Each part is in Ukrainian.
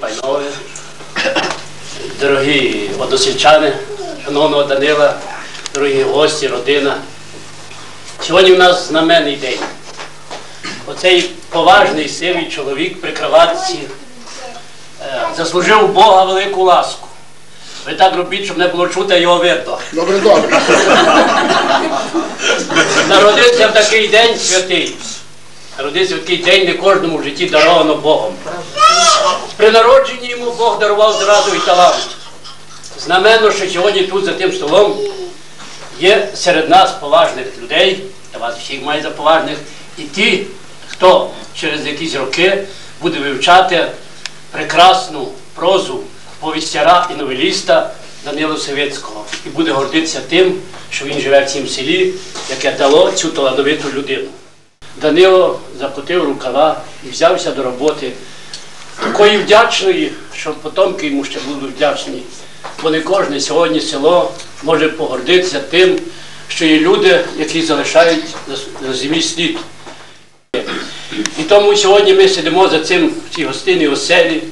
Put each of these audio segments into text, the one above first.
панове, дорогі односельчани, шановного Данила, дорогі гості, родина. Сьогодні в нас знаменний день. Оцей поважний сивий чоловік при кроватці е, заслужив у Бога велику ласку. Ви так робіть, щоб не було чути його видно. Добре, добре. Народився в такий день святий. Народився в такий день не кожному в житті даровано Богом. При народженні йому Бог дарував зразу і талант. Знаменно, що сьогодні тут за тим столом є серед нас поважних людей, та вас всіх має за поважних, і ті, хто через якісь роки буде вивчати прекрасну прозу повістяра і новеліста Данила Савицького і буде гордитися тим, що він живе в цім селі, яке дало цю талановиту людину. Данило заплатив рукава і взявся до роботи такої вдячної, що потомки йому ще будуть вдячні. Бо не кожне сьогодні село може погордитися тим, що є люди, які залишають на- землі слід. І тому сьогодні ми сидимо за цим в цій гостинній оселі,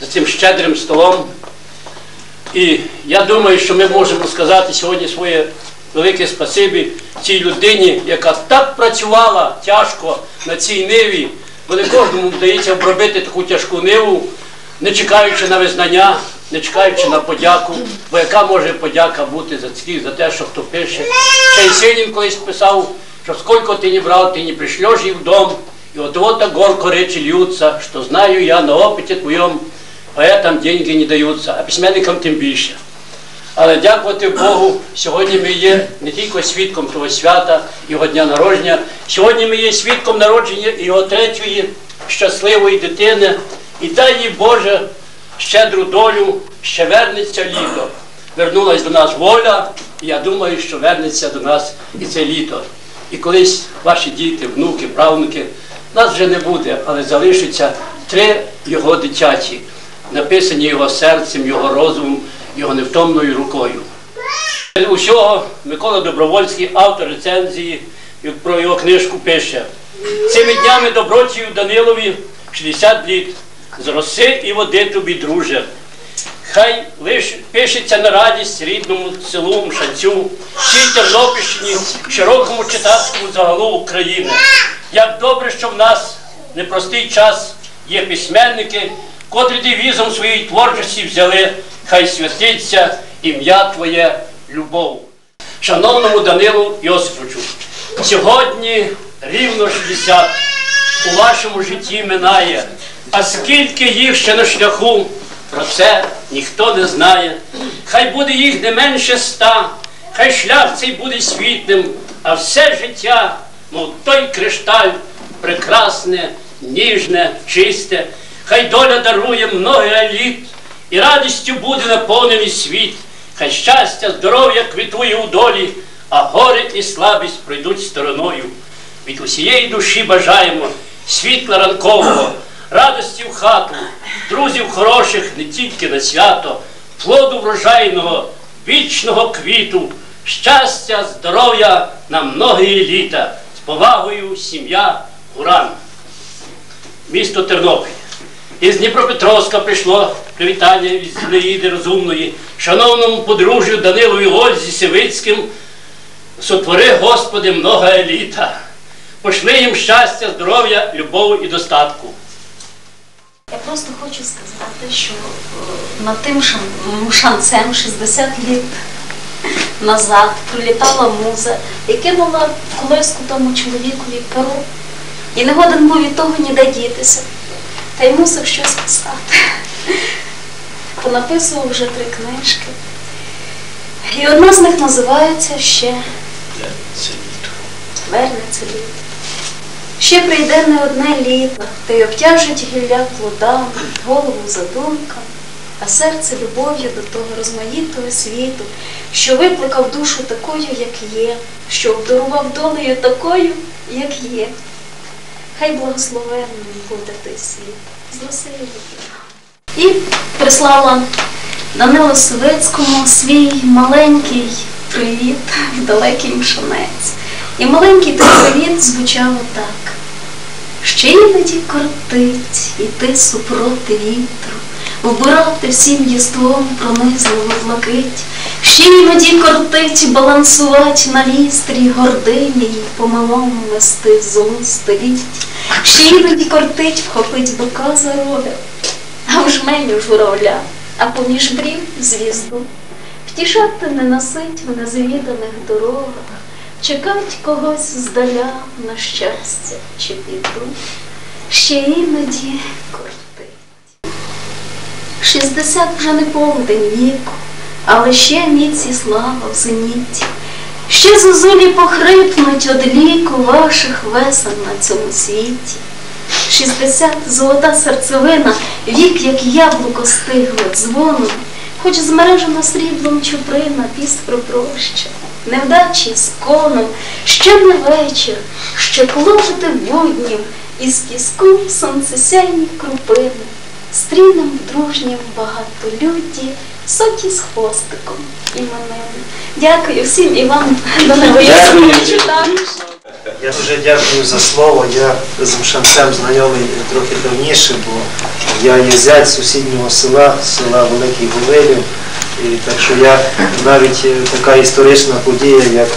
за цим щедрим столом. І я думаю, що ми можемо сказати сьогодні своє велике спасибі цій людині, яка так працювала тяжко на цій ниві, не кожному вдається обробити таку тяжку ниву, не чекаючи на визнання, не чекаючи на подяку. Бо яка може подяка бути за ці, за те, що хто пише? Ще й Синін колись писав, що скільки ти не брав, ти не пришлеш їх в и от вот так горко речи льются, что знаю я на опыте твоем, поэтам деньги не даються, а письменникам тим більше. Але дякувати Богу, сьогодні ми є не тільки свідком того свята, його дня народження, сьогодні ми є свідком народження його третьої щасливої дитини. І дай їй Боже щедру долю, ще вернеться літо. Вернулась до нас воля, і я думаю, що вернеться до нас і це літо. І колись ваші діти, внуки, правнуки, нас вже не буде, але залишаться три його дитячі, написані його серцем, його розумом, його невтомною рукою. Усього Микола Добровольський, автор рецензії, про його книжку пише. Цими днями доброчію Данилові 60 літ. З роси і води тобі, друже. Хай лиш пишеться на радість рідному селу Мшанцю, всій Тернопільщині, широкому читацькому загалу України. Як добре, що в нас непростий час є письменники, котрі девізом своєї творчості взяли, хай святиться ім'я Твоє любов. Шановному Данилу Йосиповичу, сьогодні рівно 60 у вашому житті минає, а скільки їх ще на шляху, про це ніхто не знає. Хай буде їх не менше ста, хай шлях цей буде світлим, а все життя, мов той кришталь, прекрасне, ніжне, чисте, хай доля дарує много літ, і радістю буде наповнений світ, хай щастя, здоров'я квітує у долі, а горе і слабість пройдуть стороною. Від усієї душі бажаємо світла ранкового, радості в хату, друзів хороших не тільки на свято, плоду врожайного, вічного квіту, щастя, здоров'я на многії літа. З повагою сім'я Гуран. Місто Тернопіль. Із Дніпропетровська прийшло привітання від Зінаїди Розумної, шановному подружжю Данилові Ользі Сивицьким, сотвори, Господи, много еліта. Пошли їм щастя, здоров'я, любов і достатку. Я просто хочу сказати, що е, над тим шанцем 60 літ назад прилітала муза і кинула в колиску тому чоловікові перу. І не годен був від того ніде дітися. Та й мусив щось писати. Понаписував вже три книжки. І одна з них називається ще Вернеться літо. Ще прийде не одне літо, та й обтяжить гілля плодами, голову задумками, а серце любов'ю до того розмаїтого світу, що викликав душу такою, як є, що обдарував долею такою, як є. Хай благословенним буде той світ, з Василем. І прислала Данилу Савицькому свій маленький привіт в далекий мшанець. І маленький той привіт звучав отак. Ще іноді кортить іти супроти вітру, вбирати всім єством пронизливу блакить, ще іноді кортить балансувати на вістрі гордині й помилом вести золу століть, ще іноді кортить вхопить бика за роля, а в жменю журавля, а поміж брів звізду. Втішати не носить в незвіданих дорогах, чекать когось здаля на щастя чи біду, ще іноді кортить. Шістдесят вже не повдень віку, але ще міць і слава в зеніті. Ще зозулі похрипнуть од ліку ваших весел на цьому світі. Шістдесят золота серцевина, вік, як яблуко стигле дзвоном, хоч змережена сріблом чуприна, піст про проща, невдачі з коном, ще не вечір, ще клопоти буднім, із піску сонцесяйні крупини, стрінем дружнім багатолюдді, соті з хвостиком іменини. Дякую всім і вам до невияснення читати. Я дуже дякую за слово. Я з Мшанцем знайомий трохи давніше, бо я є зять сусіднього села, села Великий Говилів. І так що я навіть е, така історична подія, як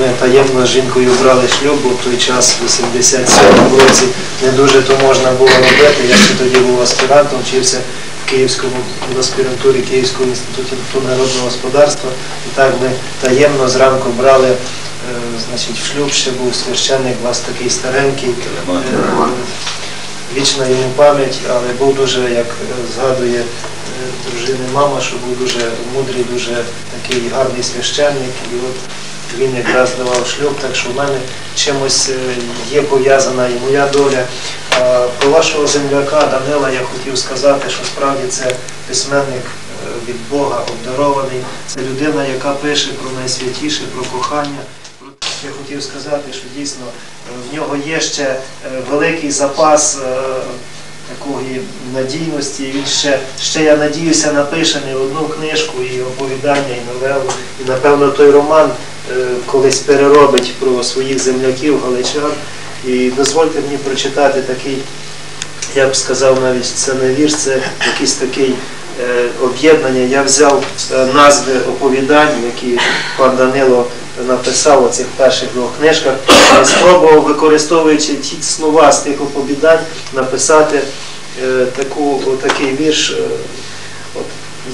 ми таємно з жінкою брали шлюб, бо в той час, в 87 році, не дуже то можна було робити. Я ще тоді був аспірантом, вчився в Київському в аспірантурі Київського інституту народного господарства. І так ми таємно зранку брали е, значить, в шлюб ще був священник, у вас такий старенький, е, вічна йому пам'ять, але був дуже, як згадує дружини мама, що був дуже мудрий, дуже такий гарний священник. І от він якраз давав шлюб, так що в мене чимось е, є пов'язана і моя доля. Про вашого земляка Данила я хотів сказати, що справді це письменник е, від Бога обдарований. Це людина, яка пише про найсвятіше, про кохання. Я хотів сказати, що дійсно е, в нього є ще великий запас такої надійності. Він ще, ще я надіюся, напише не одну книжку, і оповідання, і новелу. І напевно той роман е, колись переробить про своїх земляків, галичан. І дозвольте мені прочитати такий я б сказав навіть це не вірш, це якийсь такий е, об'єднання. Я взяв е, назви оповідань, які пан Данило написав у цих перших двох книжках, і спробував, використовуючи ті слова з тих оповідань, написати е, таку, такий вірш. е, От.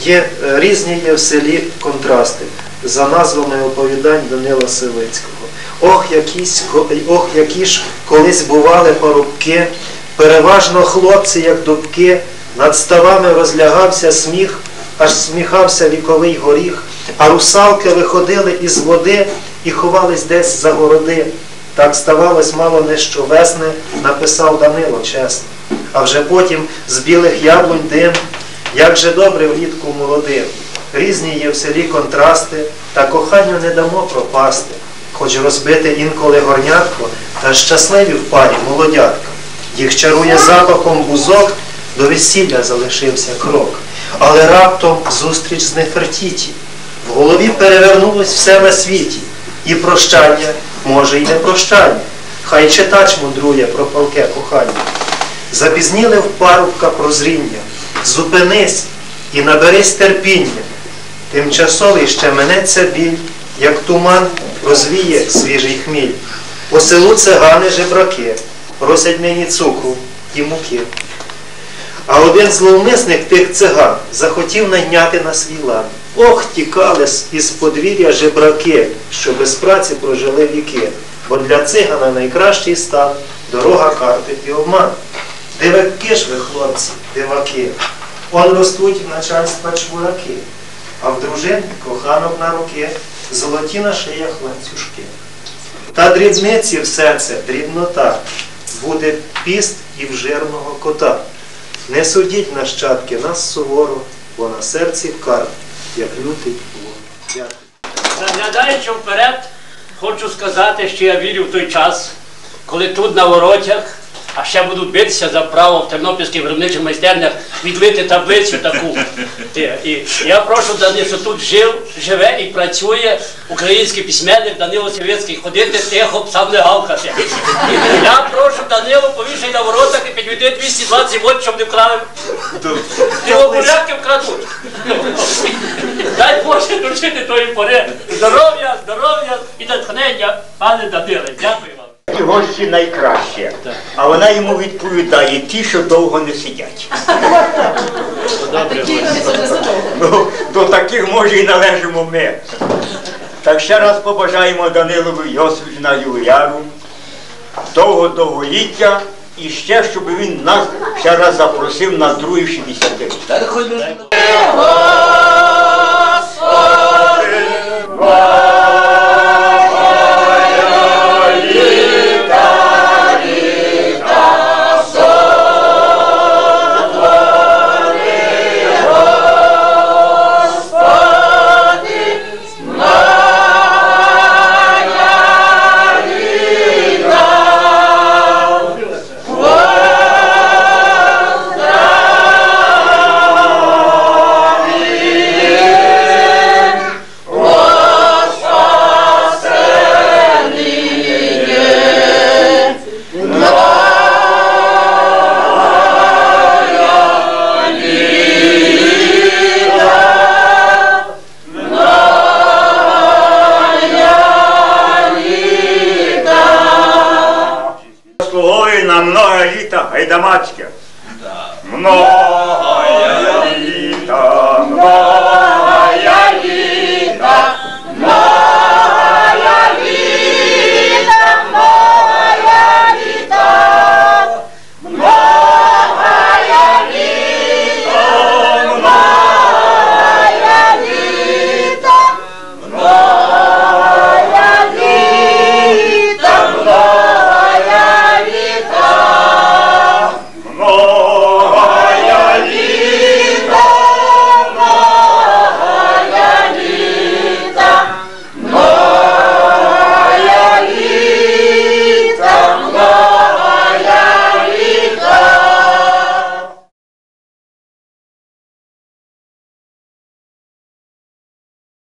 Є, е, різні є в селі контрасти за назвами оповідань Данила Сивицького. Ох, якісь, ох, які ж колись бували парубки, переважно хлопці, як дубки, над ставами розлягався сміх, аж сміхався віковий горіх, а русалки виходили із води і ховались десь за городи. Так ставалось мало не щовесни, написав Данило чесно. А вже потім з білих яблунь дим, як же добре влітку молодим. Різні є в селі контрасти, та коханню не дамо пропасти. Хоч розбити інколи горнятко, та щасливі в парі молодятка. Їх чарує запахом бузок, до весілля залишився крок. Але раптом зустріч з Нефертіті. В голові перевернулось все на світі. І прощання, може, і не прощання. Хай читач мудрує про палке кохання. Запізніли в парубка прозріння. Зупинись і наберись терпіння. Тимчасовий ще минеться біль, як туман розвіє свіжий хміль. По селу цигани жебраки, просять мені цукру і муки. А один зловмисник тих циган захотів найняти на свій лад. Ох, тікали із подвір'я жебраки, що без праці прожили віки. Бо для цигана найкращий стан дорога карти і обман. Диваки ж ви, хлопці, диваки, он ростуть в начальства чвораки, а в дружин коханок на руки, золоті на шиях ланцюжки. Та дрібниці в серце, дрібнота, буде піст і в жирного кота. Не судіть нащадки нас суворо, бо на серці карт, як лютий вор. Дякую. Заглядаючи вперед, хочу сказати, що я вірю в той час, коли тут на воротях А ще будуть битися за право в тернопільських виробничих майстернях відлити таблицю таку. І, я прошу Данило, що тут жив, живе і працює український письменник Данило Сєвєцький, ходити тихо, сам не гавкати. І я прошу Данило, повішай на воротах і підведи 220 вольт, щоб не вкрали. Його порядки вкрадуть. Дай Боже дожити тої пори. Здоров'я, здоров'я і натхнення, пане Даниле. Дякую гості найкраще, а вона йому відповідає, ті, що довго не сидять. Ну, до таких може і належимо ми. Так ще раз побажаємо Данилові Йосифіна Юляру довго-довголіття і ще, щоб він нас ще раз запросив на другий 60 років.